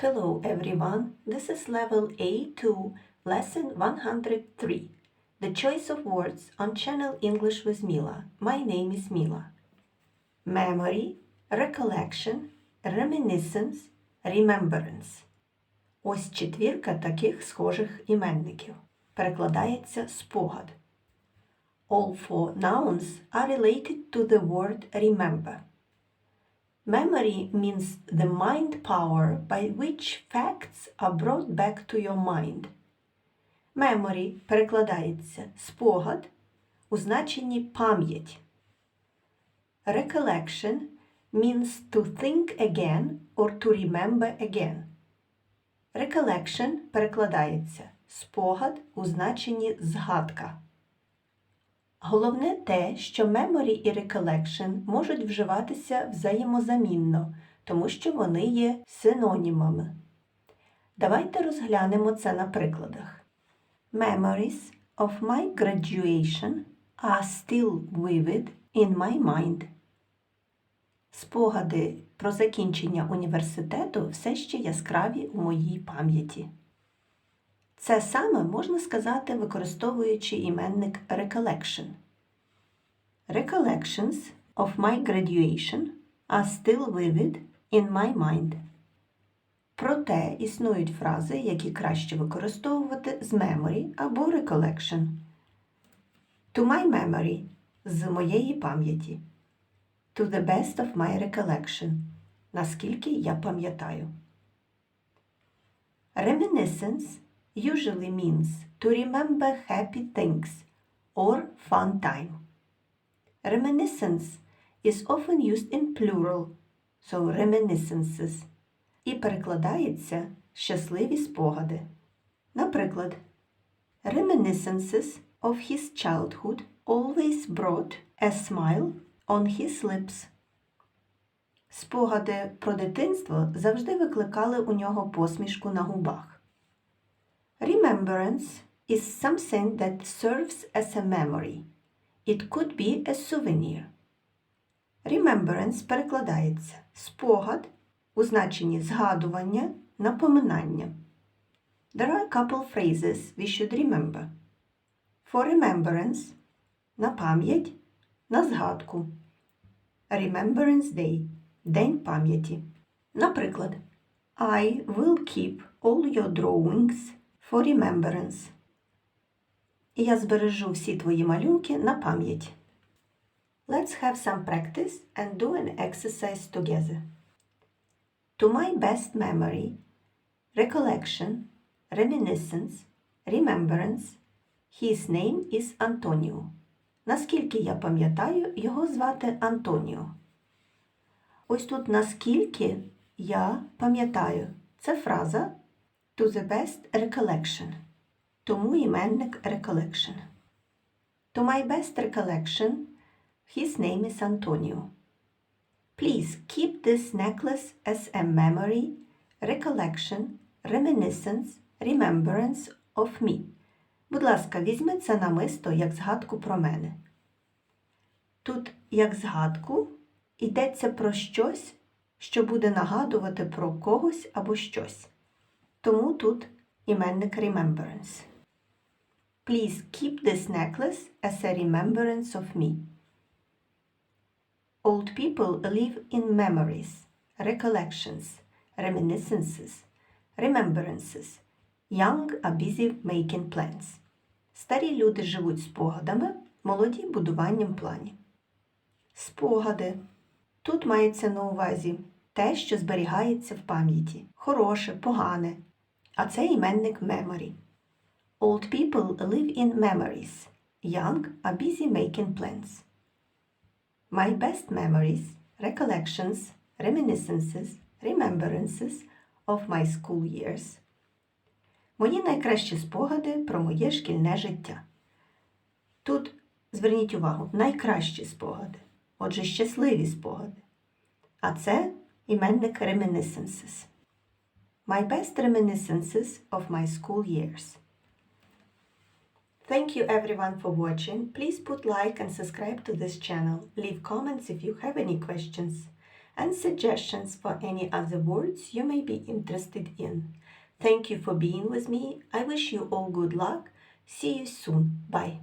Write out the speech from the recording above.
Hello everyone, this is level A2, lesson 103. The choice of words on channel English with Mila. My name is Mila. Memory, recollection, reminiscence, remembrance. Ось четвірка таких схожих іменників. Перекладається спогад. All four nouns are related to the word remember. Memory means the mind power by which facts are brought back to your mind. Memory перекладається спогад у значенні пам'ять. Recollection means to think again or to remember again. Recollection перекладається спогад у значенні згадка. Головне те, що memory і recollection можуть вживатися взаємозамінно, тому що вони є синонімами. Давайте розглянемо це на прикладах. Memories of my graduation are still vivid in my mind. Спогади про закінчення університету все ще яскраві у моїй пам'яті. Це саме можна сказати, використовуючи іменник recollection. Recollections of my graduation are still vivid in my mind. Проте існують фрази, які краще використовувати з memory або recollection. To my memory з моєї пам'яті. To the best of my recollection. Наскільки я пам'ятаю. Reminiscence usually means to remember happy things or fun time. Reminiscence is often used in plural, so reminiscences, і перекладається щасливі спогади. Наприклад, reminiscences of his childhood always brought a smile on his lips. Спогади про дитинство завжди викликали у нього посмішку на губах. Remembrance is something that serves as a memory. It could be a souvenir. Remembrance перекладається спогад у значенні згадування, напоминання. There are a couple phrases we should remember. For remembrance на пам'ять, на згадку. Remembrance Day День пам'яті. Наприклад, I will keep all your drawings for remembrance. І я збережу всі твої малюнки на пам'ять. Let's have some practice and do an exercise together. To my best memory, recollection, reminiscence, remembrance, his name is Antonio. Наскільки я пам'ятаю, його звати Антоніо. Ось тут наскільки я пам'ятаю. Це фраза to the best recollection. Тому іменник recollection. To my best recollection, his name is Antonio. Please keep this necklace as a memory, recollection, reminiscence, remembrance of me. Будь ласка, візьми це намисто як згадку про мене. Тут, як згадку, йдеться про щось, що буде нагадувати про когось або щось. Тому тут іменник remembrance. Please keep this necklace as a remembrance of me. Old people live in memories, recollections, reminiscences, remembrances. Young are busy making plans. Старі люди живуть спогадами, молоді будуванням планів. Спогади. Тут мається на увазі те, що зберігається в пам'яті. Хороше, погане. А це іменник memory. Old people live in memories. Young are busy making plans. My best memories, recollections, reminiscences, remembrances of my school years. Мої найкращі спогади про моє шкільне життя. Тут зверніть увагу, найкращі спогади. Отже, щасливі спогади. А це іменник reminiscences. My best reminiscences of my school years. Thank you everyone for watching. Please put like and subscribe to this channel. Leave comments if you have any questions. and suggestions for any other words you may be interested in. Thank you for being with me. I wish you all good luck. See you soon. Bye.